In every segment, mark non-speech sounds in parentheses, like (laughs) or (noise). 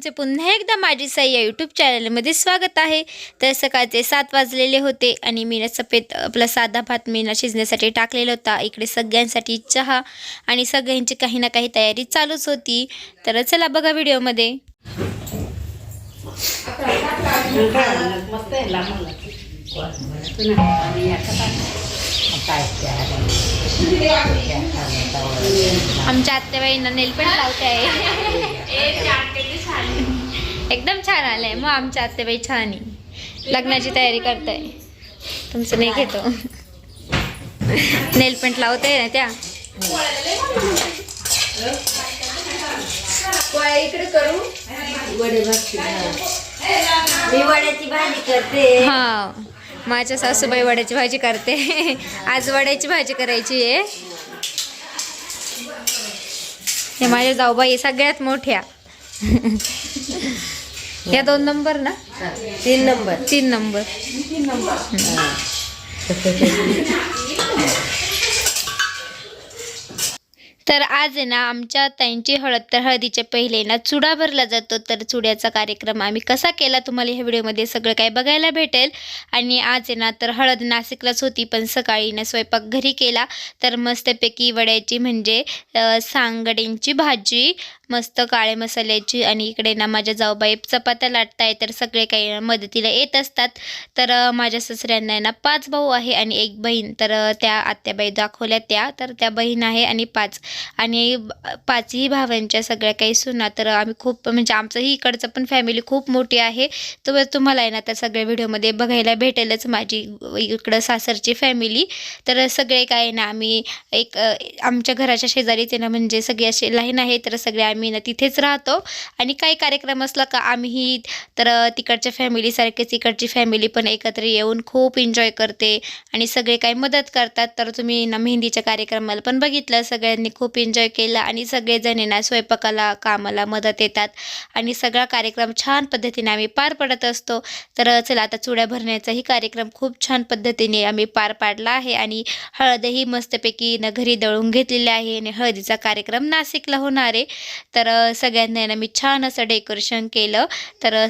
तुमचे पुन्हा एकदा माझी साई या यूट्यूब चॅनलमध्ये स्वागत आहे. तर सकाळचे सात वाजलेले होते आणि मी सफेद आपला साधा भात मी ना शिजण्यासाठी टाकलेला होता. इकडे सगळ्यांसाठी चहा आणि सगळ्यांची काही ना काही तयारी चालूच होती. तर चला बघा व्हिडिओमध्ये. आमच्या आत्याबाईंना नेल पण लावते आहे. (laughs) एकदम छान आलंय. मग आमच्या आत्याबाई छान आहे. लग्नाची तयारी करताय. तुमचं नाही घेतो. नेल पेंट लावताय ना त्या. इकडे करू. वडे भाजते मी वड्याची भाजी करते. हा माझ्या सासूबाई वड्याची भाजी करते. आज वड्याची भाजी करायची आहे. हे माझ्या जाऊबाई सगळ्यात मोठ्या. या दोन नंबर ना? तीन नंबर. तीन नंबर. तर आज आहे ना आमच्या ताईंची हळद तर हळदीच्या पहिले ना चुडा भरला जातो. तर चुड्याचा कार्यक्रम आम्ही कसा केला तुम्हाला ह्या व्हिडिओमध्ये सगळं काय बघायला भेटेल. आणि आज आहे ना तर हळद नाशिकलाच होती पण सकाळी ना स्वयंपाक घरी केला. तर मस्तपैकी वड्याची म्हणजे सांगड्यांची भाजी मस्त काळे मसाल्याची आणि इकडे ना माझ्या जाऊबाई चपात्या लाटताय तर सगळे काही मदतीला येत असतात. तर माझ्या सासऱ्यांना आहे ना पाच भाऊ आहे आणि एक बहीण. तर त्या आत्याबाई दाखवल्या त्या. तर त्या बहीण आहे आणि पाच. आणि पाचही भावांच्या सगळ्या काही सुना. तर आम्ही खूप म्हणजे आमचंही इकडचं पण फॅमिली खूप मोठी आहे. तर तुम्हाला आहे ना त्या सगळ्या व्हिडिओमध्ये बघायला भेटेलच माझी इकडं सासरची फॅमिली तर सगळे काय आहे ना आम्ही एक आमच्या घराच्या शेजारीच आहे ना म्हणजे सगळे असे लाईन आहे तर सगळे आम्ही ना तिथेच राहतो. आणि काही कार्यक्रम असला का आम्हीही तर तिकडच्या फॅमिलीसारखेच इकडची फॅमिली पण एकत्र येऊन खूप एन्जॉय करते आणि सगळे काही मदत करतात. तर तुम्ही ना मेहंदीच्या कार्यक्रमाला पण बघितलं सगळ्यांनी खूप एन्जॉय केला आणि सगळेजण ना स्वयंपाकाला कामाला मदत येतात आणि सगळा कार्यक्रम छान पद्धतीने आम्ही पार पडत असतो. तर चला आता चुड्या भरण्याचाही कार्यक्रम खूप छान पद्धतीने आम्ही पार पाडला आहे आणि हळदही मस्तपैकी न घरी दळून घेतलेली आहे आणि हळदीचा कार्यक्रम नाशिकला होणार आहे. तर सगळ्यांना ना मी छान असं डेकोरेशन केलं. तर अ,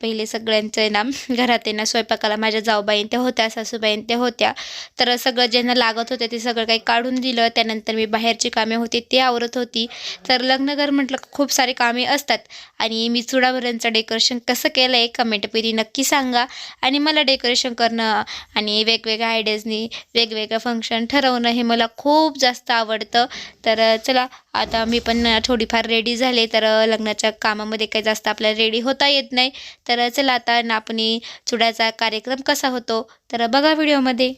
पहिले सगळ्यांचं आहे ना घरात आहे ना स्वयंपाकाला माझ्या जाऊबाईन त्या होत्या सासूबाईन त्या होत्या. तर सगळं ज्यांना लागत होतं ते सगळं काही काढून दिलं. त्यानंतर मी बाहेरची कामे होती ते आवरत होती. तर लग्नघर म्हटलं खूप सारी कामे असतात. आणि मी चुडाभऱ्यांचं डेकोरेशन कसं केलं आहे कमेंटमध्ये नक्की सांगा. आणि मला डेकोरेशन करणं आणि वेगवेगळ्या आयडियाजनी वेगवेगळं फंक्शन ठरवणं हे मला खूप जास्त आवडतं. तर चला आता मी पण थोडीफार थोडेफार रेडी झाले तर लग्नाच्या कामामध्ये काही जास्त आपल्याला रेडी होता येत नाही. तर चला आता नापणी चुडाचा कार्यक्रम कसा होतो तर बघा व्हिडिओमध्ये.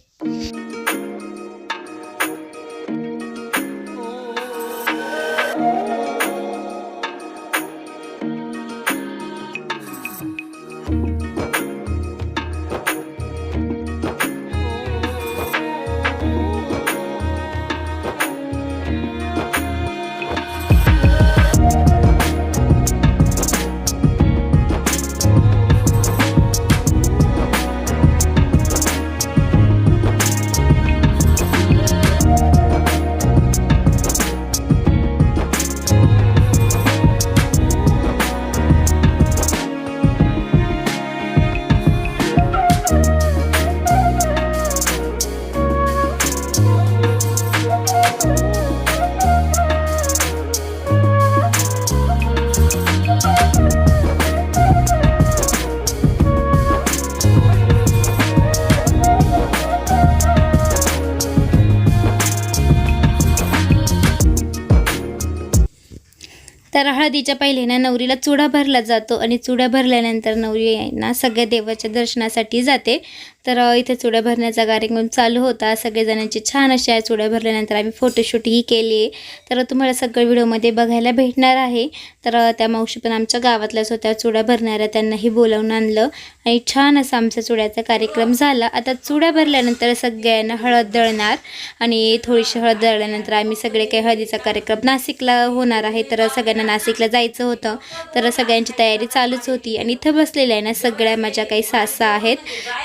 तर हळदीच्या पहिले ना नवरीला चुडा भरला जातो आणि चुडा भरल्यानंतर नवरी यांना सगळ्या देवाच्या दर्शनासाठी जाते. तर इथे चुड्या भरण्याचा कार्यक्रम चालू होता. सगळेजणांची छान अशा चुड्या भरल्यानंतर आम्ही फोटोशूटही केली तर तुम्हाला सगळं व्हिडिओमध्ये बघायला भेटणार आहे. तर त्या मावशी पण आमच्या गावातल्याच होत्या. चुड्या भरणाऱ्या त्यांनाही बोलावून आणलं आणि छान असा आमचा चुड्याचा कार्यक्रम झाला. आता चुड्या भरल्यानंतर सगळ्यांना हळद दळणार आणि थोडीशी हळद दळल्यानंतर आम्ही सगळे काही हळदीचा कार्यक्रम नाशिकला होणार आहे. तर सगळ्यांना नाशिकला जायचं होतं. तर सगळ्यांची तयारी चालूच होती आणि इथं बसलेल्या आहे ना सगळ्या माझ्या काही सासा आहेत.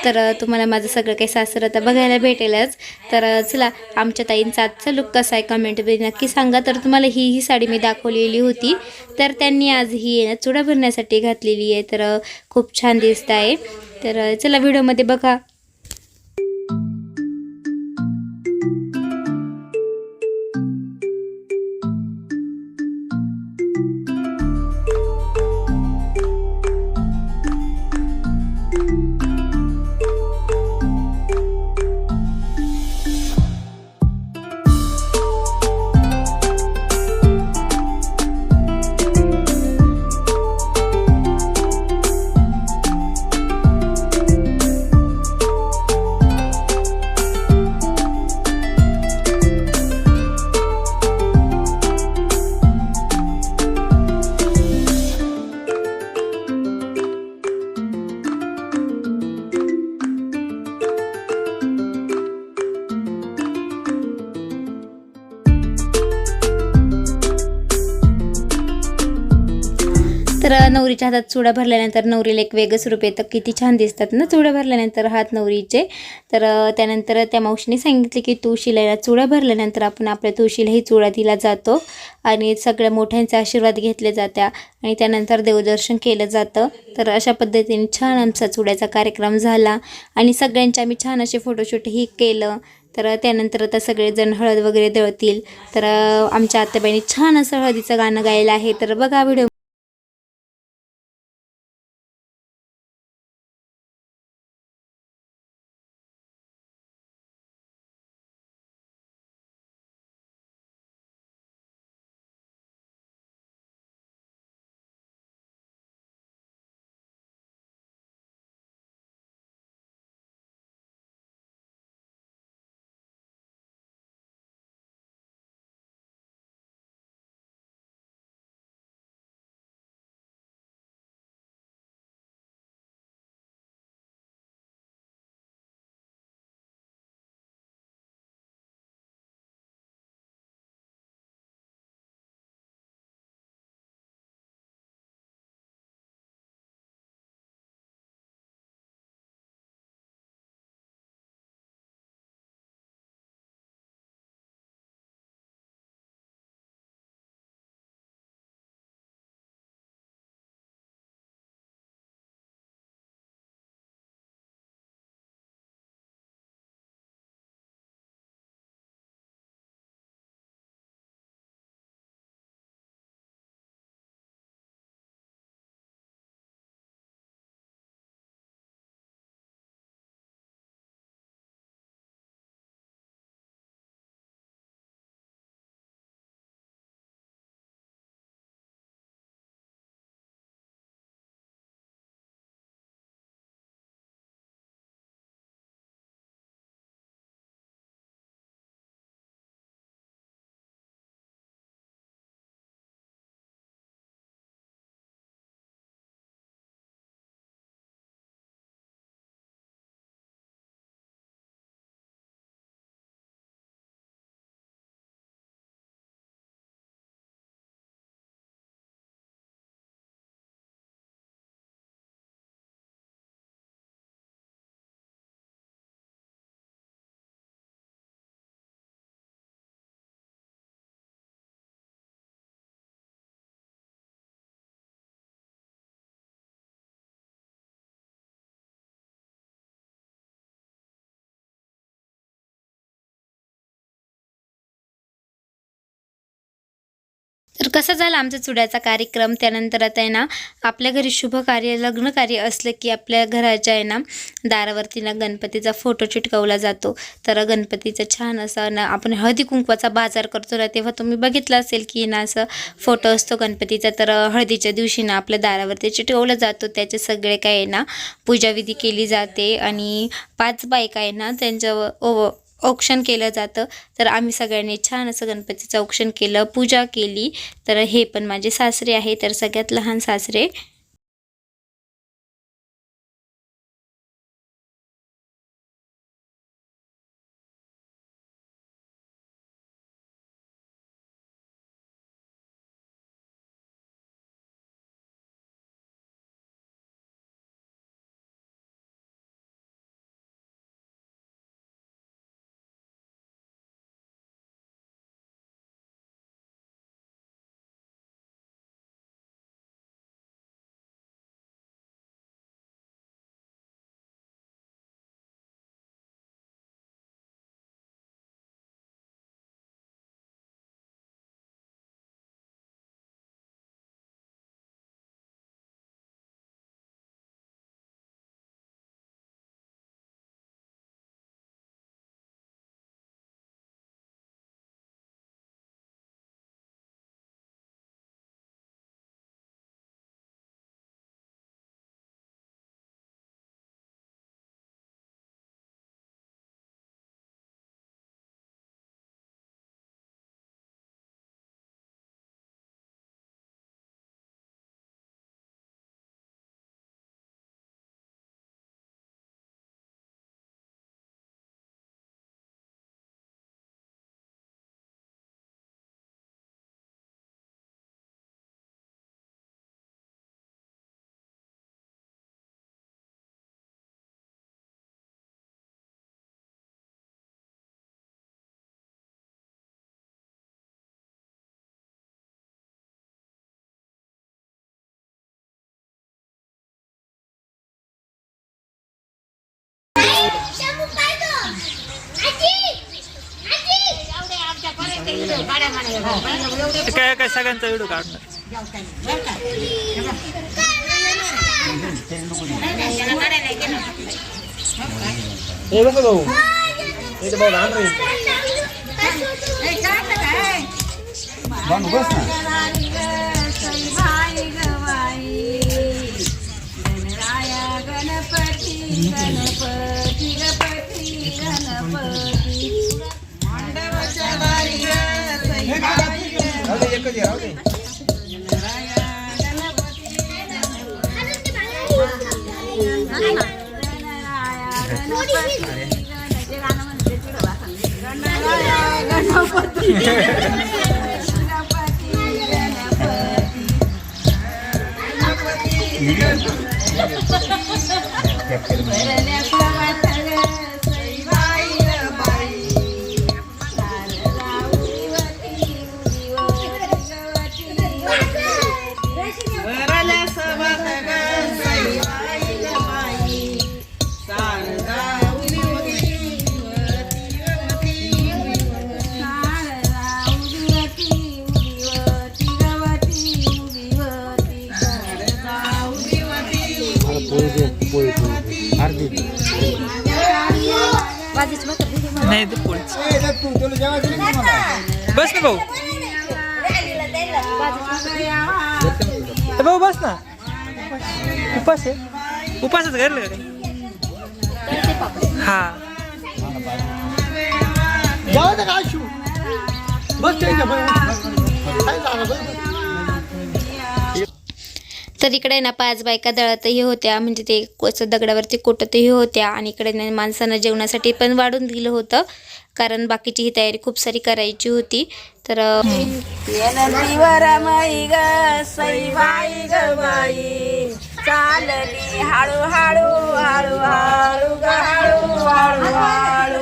तर तुम्हाला माझं सगळं काही सासर आता बघायला भेटेलच. तर चला आमच्या ताईंचा आजचा लुक कसा आहे कमेंटमध्ये नक्की सांगा. तर तुम्हाला ही ही साडी मी दाखवलेली होती. तर त्यांनी आज ही आहे ना चुडा भरण्यासाठी घातलेली आहे. तर खूप छान दिसत आहे. तर चला व्हिडिओमध्ये बघा. नवरीच्या हातात चुडा भरल्यानंतर नवरीला एक वेगळंच रूप येतं. किती छान दिसतात ना चुडा भरल्यानंतर हात नवरीचे. तर त्यानंतर त्या मावशीने सांगितले की तुळशीला चुडा भरल्यानंतर आपण आपल्या तुळशीलाही चुडा दिला जातो आणि सगळ्या मोठ्यांचे आशीर्वाद घेतले जात्या आणि त्यानंतर देवदर्शन केलं जातं. तर अशा पद्धतीने छान आमचा चुड्याचा कार्यक्रम झाला आणि सगळ्यांचे आम्ही छान असे फोटोशूटही केलं. तर त्यानंतर आता सगळेजण हळद वगैरे दळतील. तर आमच्या आत्याबाईने छान असं हळदीचं गाणं गायलं आहे. तर बघा व्हिडिओ तर कसा झाला आमचा चुड्याचा कार्यक्रम? त्यानंतर आता आहे ना आपल्या घरी शुभ कार्य लग्न कार्य असलं की आपल्या घराच्या आहे ना दारावरती ना गणपतीचा फोटो चिटकवला जातो. तर गणपतीचा छान असं ना आपण हळदी कुंकवाचा बाजार करतो ना तेव्हा तुम्ही बघितलं असेल की ना असं फोटो असतो गणपतीचा तर हळदीच्या दिवशी ना आपल्या दारावरती चिटकवला जातो. त्याचे सगळे काय आहे ना पूजाविधी केली जाते. आणि पाच बायका आहे ना त्यांच्या ओ औक्षण केलं जातं. तर आम्ही सगळ्यांनी छान असं गणपतीचं औक्षण केलं पूजा केली. तर हे पण माझे सासरे आहे तर सगळ्यात लहान सासरे काय काय सगळ्यांचा व्हिडिओ काढणार. हे भाऊ. हे तर भाऊ लहान राहील बस ना राहू दे, एकच नाही ते पोळीच बस ना भाऊ. भाऊ बस ना. उपास आहे. उपासच घरलं हा. जाऊ दे का शू बस तर इकडे ना पाच बायका दळतही होत्या म्हणजे ते दगडावरती कोटतही होत्या आणि इकडे ना माणसांना जेवणासाठी पण वाढून दिलं होतं. कारण बाकीची ही तयारी खूप सारी करायची होती. तर चालली हाळू हाळू हाळू हाळू हाळू हाळू हाळू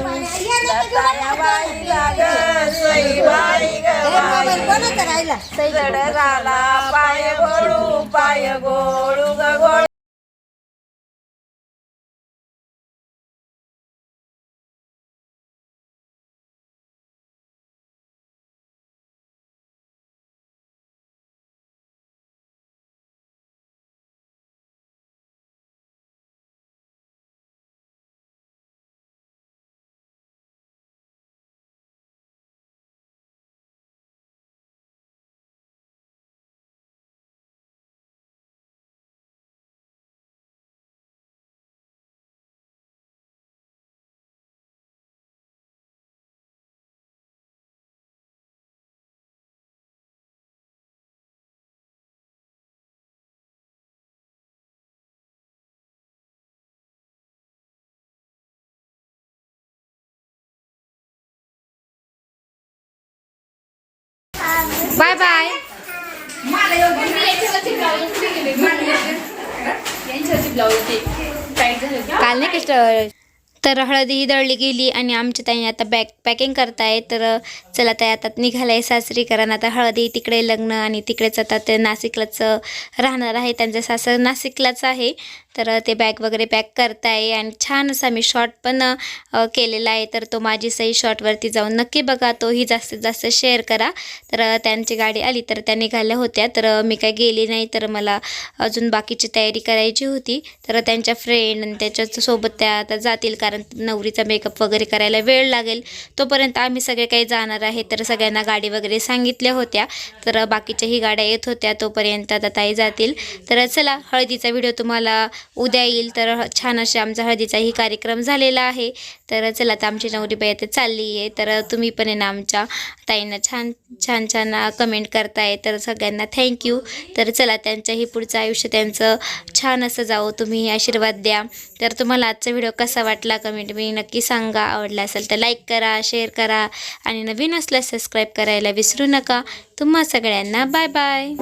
पाय गोळू पाय गोळू ग बाय बाय काल नाही कष्ट तर हळदी ही दळली गेली आणि आमच्या ताई आता बॅग पॅकिंग करताय. तर चला ताई आता निघालाय सासरी कारण आता हळदी तिकडे लग्न आणि तिकडेच आता ते नाशिकलाच राहणार आहे. त्यांचं सासर नाशिकलाच आहे. तर ते बॅग वगैरे पॅक करताय आणि छान असा मी शॉर्ट पण केलेला आहे. तर तो माझी सही शॉर्टवरती जाऊन नक्की बघा तोही जास्तीत जास्त शेअर करा. तर त्यांची गाडी आली तर त्या निघाल्या होत्या. तर मी काही गेली नाही तर मला अजून बाकीची तयारी करायची होती. तर त्यांच्या फ्रेंड आणि त्याच्यासोबत त्या आता जातील कारण नवरीचा मेकअप वगैरे करायला वेळ लागेल. तोपर्यंत आम्ही सगळे काही जाणार आहे तर सगळ्यांना गाडी वगैरे सांगितल्या होत्या. तर बाकीच्याही गाड्या येत होत्या तोपर्यंत आता ताई जातील. तर चला हळदीचा व्हिडिओ तुम्हाला उद्या येईल तर छान असे आमचा हळदीचाही कार्यक्रम झालेला आहे. तर चला आता आमची नवरीबाई आता चालली आहे तर तुम्ही पण आहे ना आमच्या ताईंना छान छान छान कमेंट करताय. तर सगळ्यांना थँक्यू तर चला त्यांच्याही पुढचं आयुष्य त्यांचं छान असं जावं. तुम्ही आशीर्वाद द्या. तर तुम्हाला आजचा व्हिडिओ कसा वाटला कमेंट मी नक्की सांगा. आवडला असेल तर लाईक करा शेअर करा. आणि नवीन असल्यास सबस्क्राईब करायला विसरू नका. तुम्हा सगळ्यांना बाय बाय